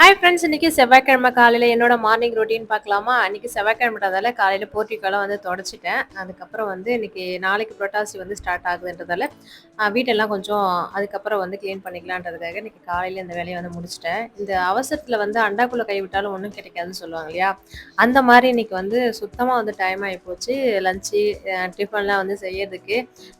Hi friends இன்னைக்கு செவ்வாய்க்கிழமை காலையில் என்னோட மார்னிங் ரொட்டீன் பார்க்கலாமா? இன்றைக்கி செவ்வாய்க்கிழமைன்றதால காலையில் போர்ட்டிக்கெல்லாம் வந்து தொடச்சிட்டேன். அதுக்கப்புறம் வந்து இன்னைக்கு நாளைக்கு புரட்டாசி வந்து ஸ்டார்ட் ஆகுதுன்றதால வீட்டெல்லாம் கொஞ்சம் அதுக்கப்புறம் வந்து க்ளீன் பண்ணிக்கலான்றதுக்காக இன்றைக்கி காலையில் இந்த வேலையை வந்து முடிச்சிட்டேன். இந்த அவசரத்தில் வந்து அண்டாக்குள்ளே கை விட்டாலும் ஒன்றும் கிடைக்காதுன்னு சொல்லுவாங்க இல்லையா? அந்த மாதிரி இன்னைக்கு வந்து சுத்தமாக வந்து டைம் ஆகி போச்சு. லஞ்சு டிஃபன்லாம் வந்து செய்யறதுக்கு.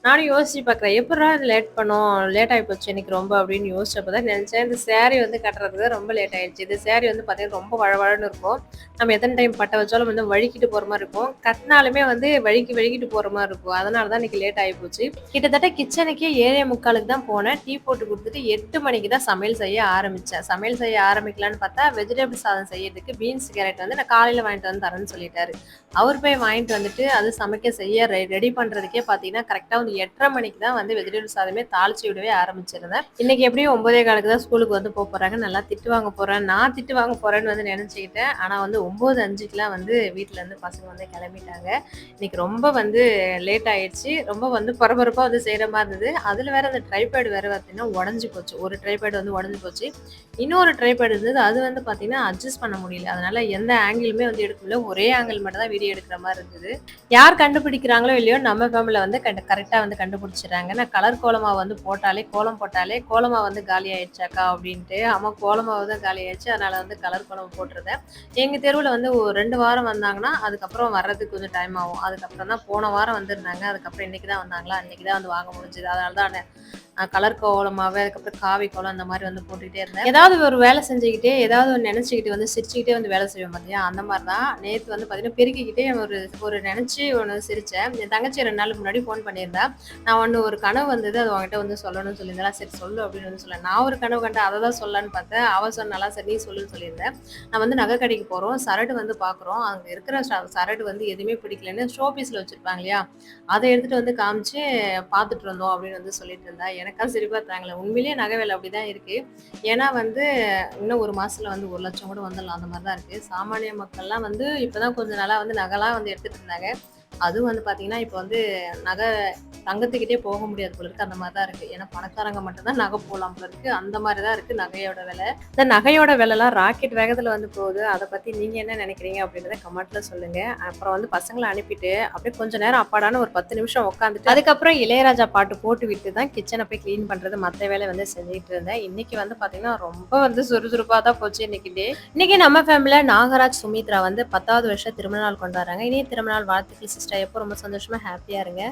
நானும் யோசிச்சு பார்க்குறேன் எப்படா லேட் பண்ணோம்? லேட் ஆகி போச்சு இன்றைக்கி ரொம்ப அப்படின்னு யோசிச்சப்போ தான் நினச்சேன். இந்த சேரீ வந்து கட்டுறதுக்கு ரொம்ப லேட் ஆயிடுச்சு. இது சேரீ வந்து பார்த்தீங்கன்னா ரொம்ப வழவழன்னு இருக்கும். நம்ம எத்தனை டைம் பட்ட வச்சாலும் வந்து வழுக்கிட்டு போகிற மாதிரி இருக்கும். கட்டினாலுமே வந்து வழுக்கி வழுக்கிட்டு போகிற மாதிரி இருக்கும். அதனால தான் இன்றைக்கி லேட் ஆகி போச்சு. கிட்டத்தட்ட கிச்சனுக்கே ஏழே முக்காலுக்கு தான் போனேன். டீ போட்டு கொடுத்துட்டு எட்டு மணிக்கு தான் சமையல் செய்ய ஆரம்பித்தேன் சமையல் செய்ய ஆரம்பிக்கலான்னு பார்த்தா வெஜிடபிள் சாதம் செய்யறதுக்கு பீன்ஸ் கேரட் வந்து நான் காலையில் வாங்கிட்டு வந்து தரேன்னு சொல்லிட்டாரு. அவர் போய் வாங்கிட்டு வந்துட்டு அது சமைக்க செய்ய ரெடி பண்ணுறதுக்கே பார்த்தீங்கன்னா கரெக்டாக வந்து எட்டரை மணிக்கு தான் வந்து வெஜிடபிள் சாதமே தாளிச்சு விடவே ஆரம்பிச்சிருந்தேன். இன்னைக்கு எப்படியும் ஒன்பதே காலுக்கு தான் ஸ்கூலுக்கு வந்து போக போகிறாங்க நல்லா திட்டு வாங்க போகிறேன் நான் திட்டு வாங்க போகிறேன்னு வந்து நினச்சிக்கிட்டேன். ஆனால் வந்து ஒம்பது அஞ்சுக்கெலாம் வந்து வீட்டிலேருந்து பசங்க வந்து கிளம்பிட்டாங்க. இன்னைக்கு ரொம்ப வந்து லேட் ஆயிடுச்சு. ரொம்ப வந்து பரபரப்பாக வந்து செய்கிற மாதிரி இருந்தது. அதில் வேற அந்த ட்ரைபேடு வேறு பார்த்தீங்கன்னா உடஞ்சி போச்சு. ஒரு ட்ரைபேடு வந்து உடஞ்சி போச்சு. இன்னொரு ட்ரைபேடு இருந்தது. அது வந்து பார்த்தீங்கன்னா அட்ஜஸ்ட் பண்ண முடியல. அதனால எந்த ஆங்கிளுமே வந்து எடுக்க முடியல. ஒரே ஆங்கிள் மட்டும் தான் வீடியோ எடுக்கிற மாதிரி இருந்தது. யார் கண்டுபிடிக்கிறாங்களோ இல்லையோ நம்ம ஃபேமிலியில் வந்து கண்டு கரெக்டாக வந்து கண்டுபிடிச்சிடுறாங்க. நான் கலர் கோலமாக வந்து போட்டாலே கோலம் போட்டாலே கோலமாக வந்து காலி ஆயிடுச்சாக்கா அப்படின்ட்டு. ஆமாம் கோலமாக தான் காலி ஆயிடுச்சு. அதனால வந்து கலர் குழம்பு போட்டிருந்தேன். எங்கள் தெருவில் வந்து ஒரு ரெண்டு வாரம் வந்தாங்கன்னா அதுக்கப்புறம் வர்றதுக்கு கொஞ்சம் டைம் ஆகும். அதுக்கப்புறம் தான் போன வாரம் வந்திருந்தாங்க. அதுக்கப்புறம் இன்னைக்கு தான் வந்தாங்களா? அன்னைக்கு தான் வந்து வாங்க முடிஞ்சது. அதனால தான் கலர் கோலமாவே அதுக்கப்புறம் காவி கோலம் அந்த மாதிரி வந்து போட்டுக்கிட்டே இருந்தேன். ஏதாவது ஒரு வேலை செஞ்சுக்கிட்டே ஏதாவது ஒன்று நினச்சிக்கிட்டு வந்து சிரிச்சுக்கிட்டே வந்து வேலை செய்வேன் பார்த்தியா அந்த மாதிரி தான் நேற்று வந்து பார்த்தீங்கன்னா பெருக்கிக்கிட்டே ஒரு ஒரு நினச்சி ஒன்று சிரித்தேன் என் தங்கச்சி ரெண்டு நாளுக்கு முன்னாடி ஃபோன் பண்ணியிருந்தேன் நான் ஒன்று ஒரு கனவு வந்தது அது உங்ககிட்ட வந்து சொல்லணும்னு சொல்லியிருந்தேன். சரி சொல்லு அப்படின்னு வந்து சொல்ல நான் ஒரு கனவு கண்டேன் அதை தான் சொல்லலான்னு பார்த்தேன். அவ சொன்னாலா சரி நீ சொல்லுன்னு சொல்லியிருந்தேன். நான் வந்து நகை கடைக்கு போகிறோம் சரடு வந்து பார்க்குறோம் அங்கே இருக்கிற சரடு வந்து எதுவுமே பிடிக்கலன்னு ஷோ பீஸில் வச்சுருப்பாங்க இல்லையா? அதை எடுத்துகிட்டு வந்து காமிச்சு பார்த்துட்டு இருந்தோம் அப்படின்னு வந்து சொல்லிட்டு இருந்தா. எனக்கு சிரிப்பா தாங்களே உண்மையிலேயே நகை வேலை அப்படிதான் இருக்கு. ஏன்னா வந்து இன்னும் ஒரு மாசத்துல வந்து ஒரு லட்சம் கூட வந்துடலாம். அந்த மாதிரி தான் இருக்கு. சாமானிய மக்கள்லாம் வந்து இப்பதான் கொஞ்சம் நாளா வந்து நகைலாம் வந்து எடுத்துட்டு இருந்தாங்க. அதுவும் வந்து பாத்தீங்கன்னா இப்போ வந்து நகை தங்கத்துக்கிட்டே போக முடியாது போல இருக்கு. அந்த மாதிரி தான் இருக்கு. ஏன்னா பணக்காரங்க மட்டும்தான் நகை போடலாம் போல இருக்கு. அந்த மாதிரி தான் இருக்கு நகையோட விலை. இந்த நகையோட விலைலாம் ராக்கெட் வேகத்துல வந்து போகுது. அதை பத்தி நீங்க என்ன நினைக்கிறீங்க அப்படின்றத கமெண்ட்ல சொல்லுங்க. அப்புறம் வந்து பசங்களை அனுப்பிட்டு அப்படியே கொஞ்ச நேரம் அப்பாடான ஒரு பத்து நிமிஷம் உட்காந்துட்டு அதுக்கப்புறம் இளையராஜா பாட்டு போட்டு விட்டு தான் கிச்சனை போய் க்ளீன் பண்றது மற்ற வேலை வந்து செஞ்சுட்டு இருந்தேன். இன்னைக்கு வந்து பாத்தீங்கன்னா ரொம்ப வந்து சுறுசுறுப்பா தான் போச்சு இன்னைக்கு டே இன்னைக்கு நம்ம ஃபேமிலியில் நாகராஜ் சுமித்ரா வந்து பத்தாவது வருஷம் திருமண நாள் கொண்டாடுறாங்க. இனிய திருமண நாள் வாழ்த்துக்கள் சிஸ்டர் எப்போ ரொம்ப சந்தோஷமா ஹாப்பியா இருங்க.